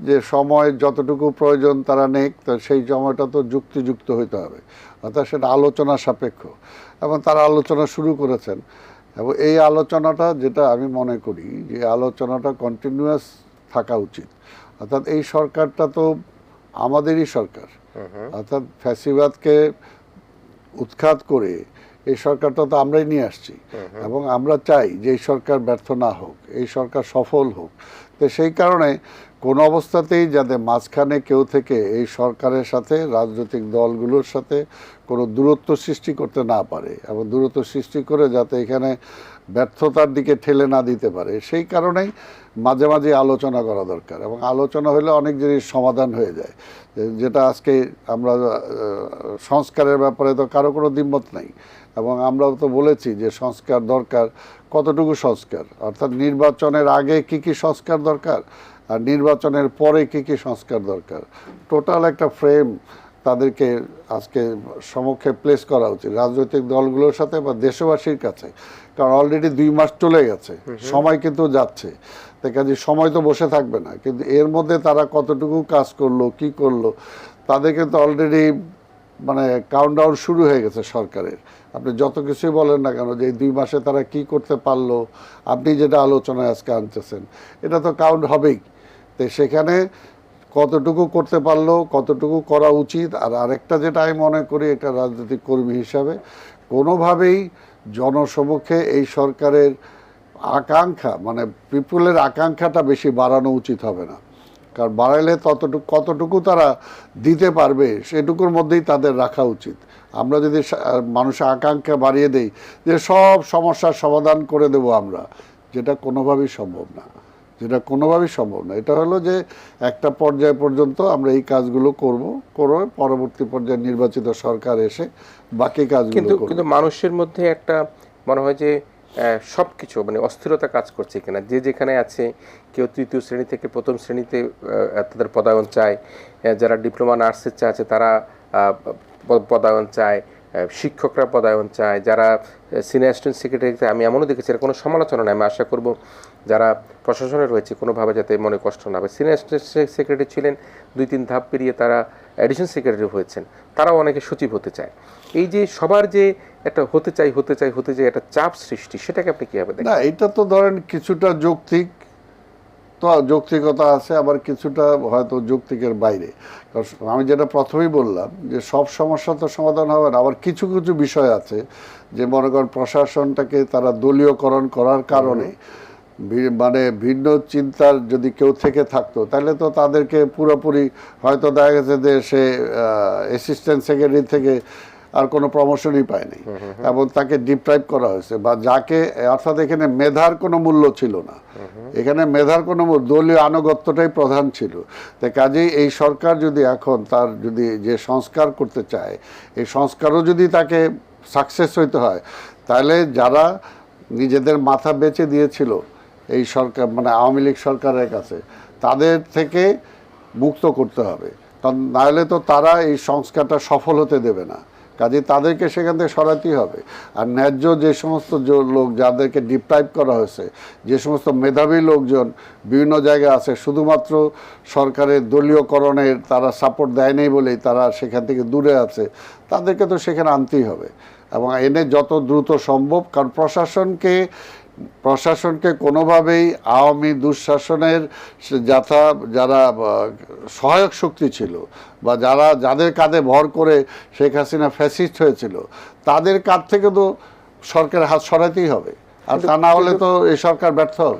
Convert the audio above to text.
যে সময় যতটুকু প্রয়োজন তারা নেক তো সেই সময়টা তো যুক্তিযুক্ত হইতে হবে। অর্থাৎ সেটা আলোচনা সাপেক্ষ। এবং তারা আলোচনা শুরু করেছেন। এবং এই আলোচনাটা যেটা আমি মনে করি যে আলোচনাটা কন্টিনিউয়াস থাকা উচিত। অর্থাৎ এই সরকারটা তো আমাদেরই সরকার। অর্থাৎ ফ্যাসিবাদকে উৎখাত করে এই সরকারটা তো আমরাই নিয়ে আসছি। এবং আমরা চাই যে এই সরকার ব্যর্থ না হোক এই সরকার সফল হোক। তো সেই কারণে কোনো অবস্থাতেই যাতে মাঝখানে কেউ থেকে এই সরকারের সাথে, রাজনৈতিক দলগুলোর সাথে কোনো দূরত্ব সৃষ্টি করতে না পারে এবং দূরত্ব সৃষ্টি করে যাতে এখানে ব্যর্থতার দিকে ঠেলে না দিতে পারে, সেই কারণেই মাঝে মাঝে আলোচনা করা দরকার এবং আলোচনা হলে অনেক জিনিস সমাধান হয়ে যায়। যেটা আজকে আমরা সংস্কারের ব্যাপারে তো কারও কোনো দ্বিমত নেই। এবং আমরাও তো বলেছি যে সংস্কার দরকার। কতটুকু সংস্কার? অর্থাৎ নির্বাচনের আগে কি কি সংস্কার দরকার? আর নির্বাচনের পরে কি কি সংস্কার দরকার? টোটাল একটা ফ্রেম তাদেরকে আজকে সমক্ষে প্লেস করা উচিত রাজনৈতিক দলগুলোর সাথে বা দেশবাসীর কাছে। কারণ অলরেডি দুই মাস চলে গেছে সময় কিন্তু যাচ্ছে। তাই কাজে সময় তো বসে থাকবে না কিন্তু এর মধ্যে তারা কতটুকু কাজ করল কি করল তাদের কিন্তু অলরেডি মানে কাউন্টডাউন শুরু হয়ে গেছে সরকারের। আপনি যত কিছুই বলেন না কেন যে দুই মাসে তারা কি করতে পারল, আপনি যেটা আলোচনায় আজকে আনতেছেন, এটা তো কাউন্ট হবেই। তো সেখানে কতটুকু করতে পারল, কতটুকু করা উচিত, আর আরেকটা যেটা আমি মনে করি একটা রাজনৈতিক কর্মী হিসাবে, কোনোভাবেই জনসমক্ষে এই সরকারের আকাঙ্ক্ষা মানে পিপুলের আকাঙ্ক্ষাটা বেশি বাড়ানো উচিত হবে না। কারণ বাড়াইলে ততটুকু কতটুকু তারা দিতে পারবে সেটুকুর মধ্যেই তাদের রাখা উচিত। আমরা যদি মানুষের আকাঙ্ক্ষা বাড়িয়ে দেই যে সব সমস্যার সমাধান করে দেব আমরা যেটা কোনোভাবেই সম্ভব না। যেটা কোনোভাবেই সম্ভব না। এটা হলো যে একটা পর্যায় পর্যন্ত আমরা এই কাজগুলো করব করে পরবর্তী পর্যায়ে নির্বাচিত সরকার এসে বাকি কাজগুলো কিন্তু কিন্তু মানুষের মধ্যে একটা মনে হয় যে সব কিছু মানে অস্থিরতা কাজ করছে কিনা যে যেখানে আছে, কেউ তৃতীয় শ্রেণি থেকে প্রথম শ্রেণীতে তাদের পদায়ন চায়। যারা ডিপ্লোমা নার্সের চা আছে, তারা পদায়ন চায়। শিক্ষকরা পদায়ন চায়। যারা সিনিয়র স্টুডেন্ট সেক্রেটারিতে আমি এমনও দেখেছি কোনো সমালোচনা নয় আমি আশা করব যারা প্রশাসনে রয়েছে, কোনোভাবে যাতে মনে কষ্ট না হবে সিনিয়র স্টুডেন্ট সেক্রেটারি ছিলেন দুই তিন ধাপ পেরিয়ে তারা অ্যাডিশন সেক্রেটারি হয়েছেন তারাও অনেকে সচিব হতে চায়। এই যে সবার যে একটা হতে চাই হতে চাই হতে চাই একটা চাপ সৃষ্টি সেটাকে আপনি কীভাবে দেখেন? না এটা তো ধরেন কিছুটা যৌক্তিক তো যৌক্তিকতা আছে আবার কিছুটা হয়তো যৌক্তিকের বাইরে। কারণ আমি যেটা প্রথমেই বললাম যে সব সমস্যা তো সমাধান হবে না। আবার কিছু কিছু বিষয় আছে যে মনে করেন প্রশাসনটাকে তারা দলীয়করণ করার কারণে মানে ভিন্ন চিন্তার যদি কেউ থেকে থাকতো তাহলে তো তাদেরকে পুরোপুরি হয়তো দেখা গেছে যে সে অ্যাসিস্ট্যান্ট সেক্রেটারি থেকে আর কোনো প্রমোশনই পায়নি। এবং তাকে ডিপ্রাইভ করা হয়েছে বা যাকে অর্থাৎ এখানে মেধার কোনো মূল্য ছিল না। এখানে মেধার কোনো দলীয় আনুগত্যটাই প্রধান ছিল। তাই কাজেই এই সরকার যদি এখন তার যদি যে সংস্কার করতে চায় এই সংস্কারও যদি তাকে সাকসেস হইতে হয় তাহলে যারা নিজেদের মাথা বেচে দিয়েছিল এই সরকার মানে আওয়ামী লীগ সরকারের কাছে, তাদের থেকে মুক্ত করতে হবে। কারণ নাহলে তো তারা এই সংস্কারটা সফল হতে দেবে না। কাজে তাদেরকে সেখান থেকে সরাতেই হবে। আর ন্যায্য যে সমস্ত লোক যাদেরকে ডিপ্রাইভ করা হয়েছে, যে সমস্ত মেধাবী লোকজন বিভিন্ন জায়গায় আছে, শুধুমাত্র সরকারের দলীয়করণের তারা সাপোর্ট দেয়নি বলেই তারা সেখান থেকে দূরে আছে, তাদেরকে তো সেখানে আনতেই হবে। এবং এনে যত দ্রুত সম্ভব, কারণ প্রশাসনকে প্রশাসনকে কোনোভাবেই আওয়ামী দুঃশাসনের যাথা যারা সহায়ক শক্তি ছিল বা যারা যাদের কাঁধে ভর করে শেখ হাসিনা ফ্যাসিস্ট হয়েছিল তাদের কাঁধ থেকে তো সরকারের হাত সরাতেই হবে। আর তা না হলে তো এই সরকার ব্যর্থ হবে।